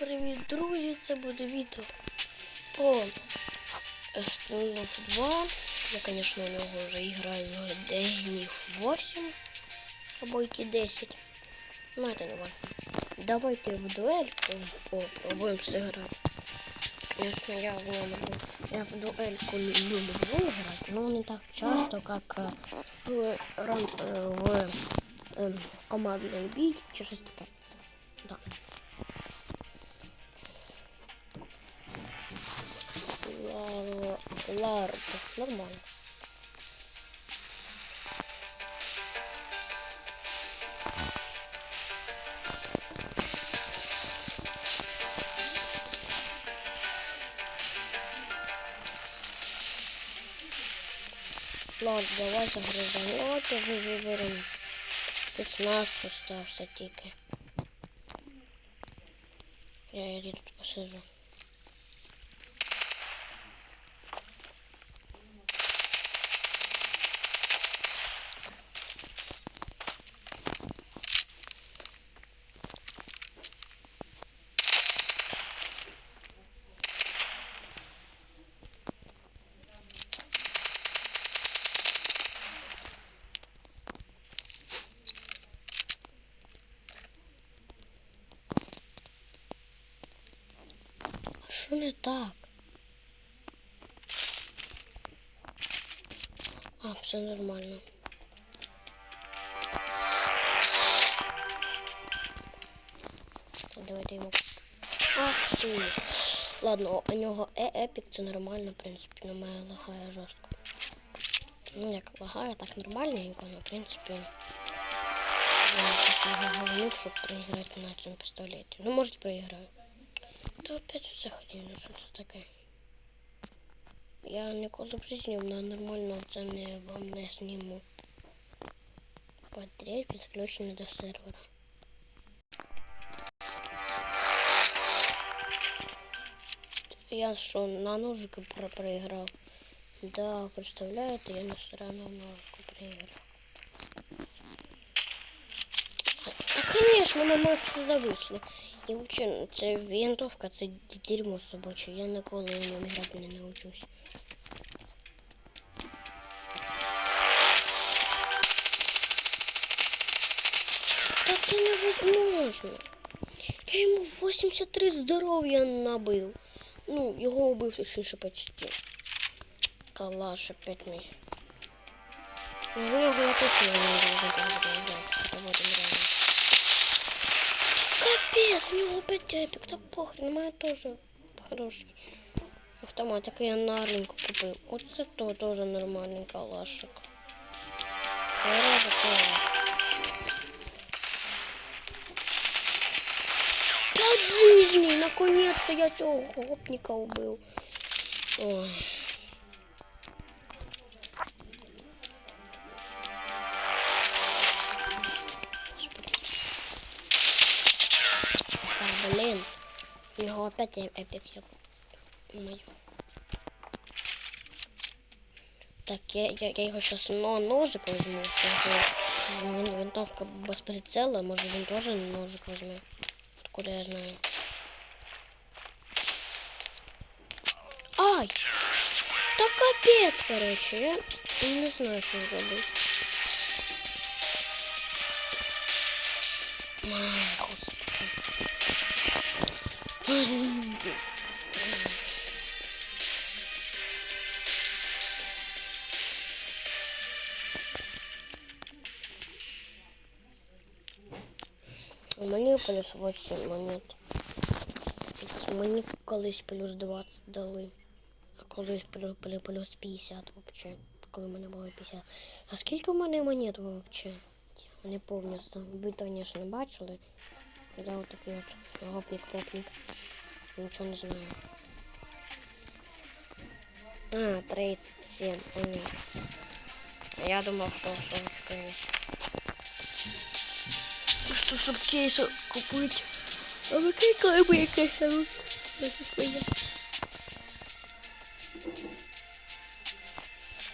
Привіт, друзі! Це буде відео по основному футбол. Я, звісно, у нього вже граю днів 8 або які 10. Ну, це не важно. Давайте в дуель попробуем сыграть. Конечно, я в нем я в дуэльку лю- люблю играть, но не так часто, как э, в, ран- э, в э, командный бій чи щось таке. Да. Лард. Нормально. Ладно, давай загрузимо. Давайте ви виберемо 15 остався тільки. Я іди тут посижу. А що не так? А, все нормально. Так, давайте йому. Ах ти. Ладно, у нього е епік це нормально, в принципі, на мене лагає жорстко. Ну як лагає, так нормальненько, але в принципі. Я говнюк, щоб проіграти на цьому пістолеті. Ну, може, проіграю. Та опять заходив, ну що це таке? Я ніколи в житті на нормально це не вам не зніму. Подрядь підключений до сервера. Я що, на ножики про проіграв? Да, представляєте, я на сторону ножику проіграв. Та, конечно, мене все зависло. І взагалі, це винтовка, це дерьмо собаче. Я ніколи на ньому грати не научусь. Та це невозможно. Я йому 83 здоров'я набив. Ну, його убив точніше почти. Калаш опять мій. Ну, я точно не можу. Это вот он реально. Капец, у него опять эпик, да похрен, у тоже хороший автомат, який я на ринку купив. Оце то тоже нормальний калашик. Пять жизней, наконец-то я цього гопника убив. Ой. Опять эпик. Я... Мою. Так, я, я, я його сейчас на ножик возьму. Винтовка без прицела, може він теж ножик возьме. Откуда я знаю? Ай! Та капець, короче, я не знаю, що зробити. У мене плюс 8 монет. Мені колись плюс 20 дали. А колись плюс, плюс 50 вообще. Коли мене було 50. А скільки в мене монет вообще? Не пам'ятаю. Ви, звісно, бачили. Я вот такий от гопник-попник. Нічого не знаю. А, 37, понятно. А Я думав, що 40 Просто щоб кейс купити. А ви би якесь там.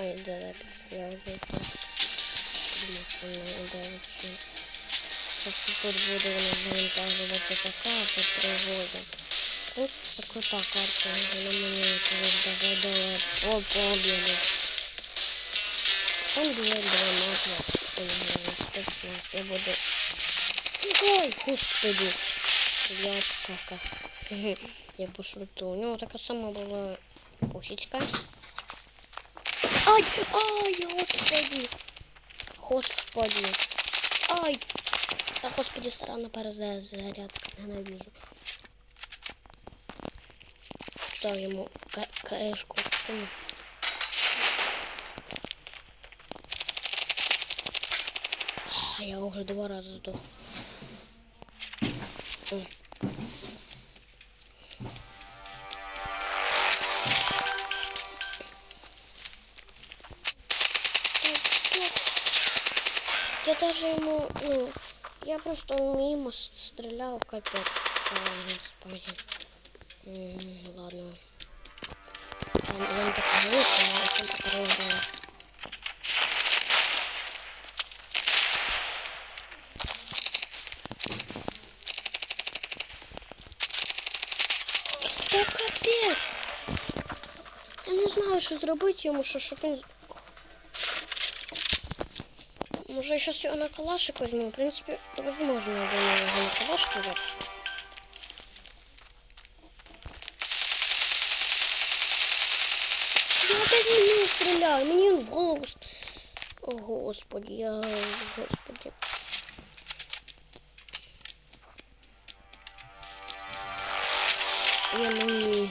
Ай, да, да, я йде вообще. Сейчас тут буду завантажувати така по пригоді. Ось це крута карта, вона мені колись доводила по. Там було два матча, спецназ, я буду... Ой, господи, я кака. Я пошутил. У него такая сама была пусечка. Ай, ай, господи. Господи. Ай. Та господи, старана перезарядка. Ненавижу. Йому ка- каешку. Я уже два раза сдох. Ой. Я даже ему, ну, я просто мимо стрелял, капец. Ой, господи. Ладно. Я, не так я сам проиграю. Знаю, що зробити йому, що щоб він. Може, я зараз його на калашик візьму. В принципі, возможно, я думаю, його на калашик взяти. Я опять в нього стріляю, мені в голову. О, господи, я... Господи. Я не умею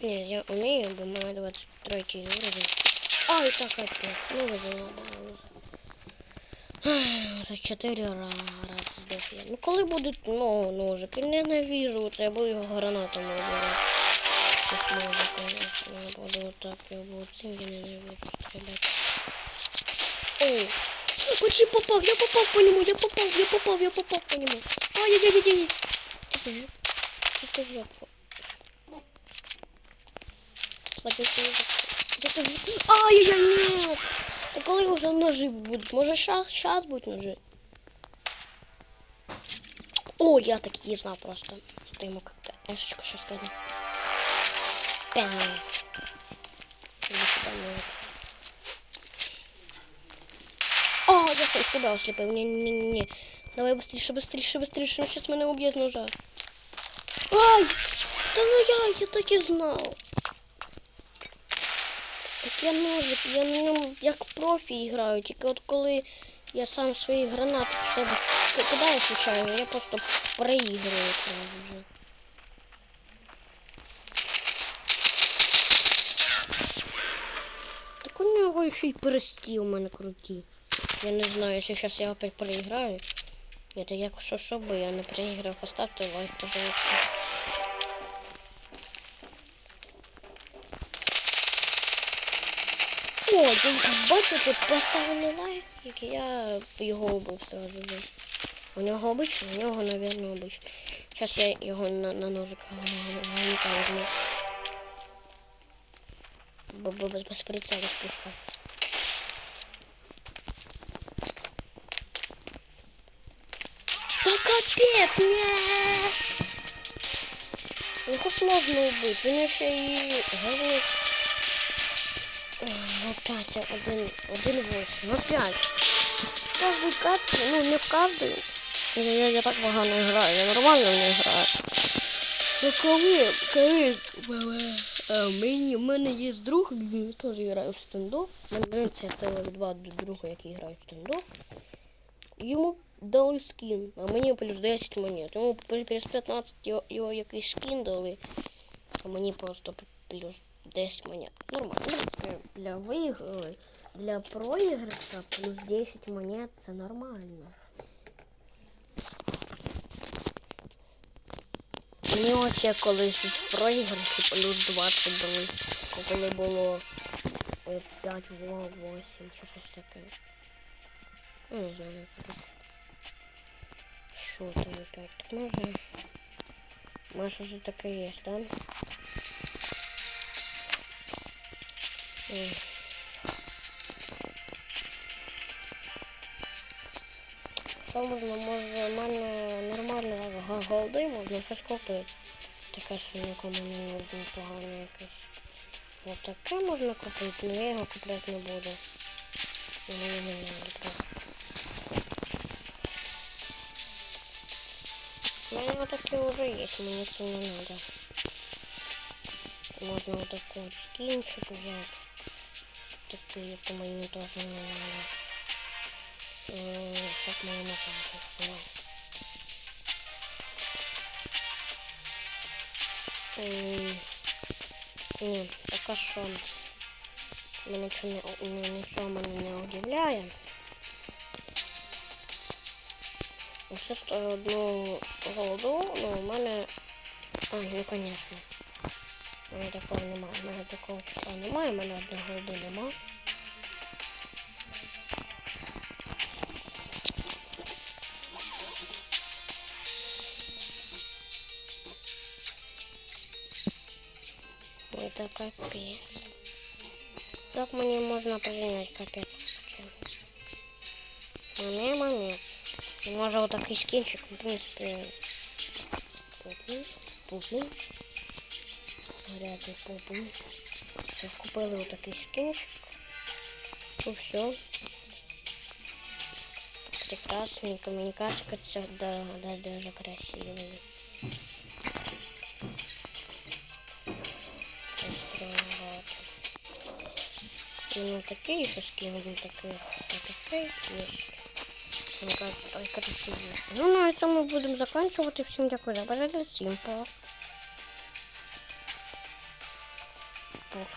Нет, я умею, бо мене 23 уровень. Ай, так опять. Ну, залабали вже. Ай, 4 рази здох я. Ну, коли будуть ну, ножики, ненавижу це, я буду його гранатами. Це зможу, конечно. Я буду я буду цим я ненавижу стріляти. Ой. Почти попав, я попав по ньому, я попав, я попав, я попав по ньому. Ай-яй-яй-яй. Ти ж ти в жопу. Ти в жопу. Ти в жопу. Ай-яй-яй, нет. А коли вже ножи будуть? Може щас, щас будуть ножи? О, я так і знав просто. Что ему как-то эшечку сейчас скажу. Пям. Иди сюда, мужик. О, я сам себя ослепил. Не-не-не. Давай быстрее, быстрее, быстрее. Сейчас меня убьет с ножа. Ай! Та ну я, я так і знав. Я ножик, я на ньому як профі граю, тільки от коли я сам свої гранати в себе кидаю случайно, я просто проіграю сразу же. Так у нього ще й пересті у мене круті. Я не знаю, якщо зараз я опять проіграю. Это як що, що би я не проіграв, поставте лайк, пожалуйста. Бачите, поставили лайк, як я його убив сразу же. У нього обичний, у нього, наверное, обичний. Зараз я його на, на ножик граника возьму. Бо бо- без, прицелу пушка. Да капец, нет! Його сложно убить, він ще і говорить. Опять один, один восемь, опять. Каждый катки, ну не в каждый. Я, я, я так погано граю, я нормально не граю. Ну коли, коли мені, в мене є друг, він теж грає в стендоп. У мене це цілих два друга, які грають в стендоп. Йому дали скін, а мені плюс 10 монет. Йому плюс 15 його, його якийсь скін дали, а мені просто плюс 10 монет. Нормально. Для виграли, для проіграша плюс 10 монет це нормально. Мені оце колись в проіграші плюс 20 дали, коли було е, 5 во 8 чи щось таке. Ну, не знаю, як це. Що там опять? Так може. Може вже таке є, да? Що можна, може, в мене нормально голди, можна щось купити. Таке, що нікому не нужно, погане якесь. Ось таке можна купити, але я його купляти не буду. Мені не треба. У мене таке вже є, мені це не треба. Можно вот такой вот взять. Такие, это тоже не надо. Чтоб моя машинка была. М, Ні, така що мене не, ні- нічого мене не удивляє. Все з одну голоду, ну у мене... А, ну конечно. У мене такого немає. У мене такого числа немає, у мене одного голоди нема. Это капец. Как мне можно принять капец? Момент, момент. І може отакий скінчик, в принципі. Пупний, пупний. Гарячий пупний. Все, купили отакий скінчик. Ну все. Прекрасний комунікація, це да, да, дуже красивий. І не такий ще скін, він такий, а такий є. Мне кажется, ой, красивый. Ну, на этом мы будем заканчивать. Всем дякую за перегляд. Всем пока.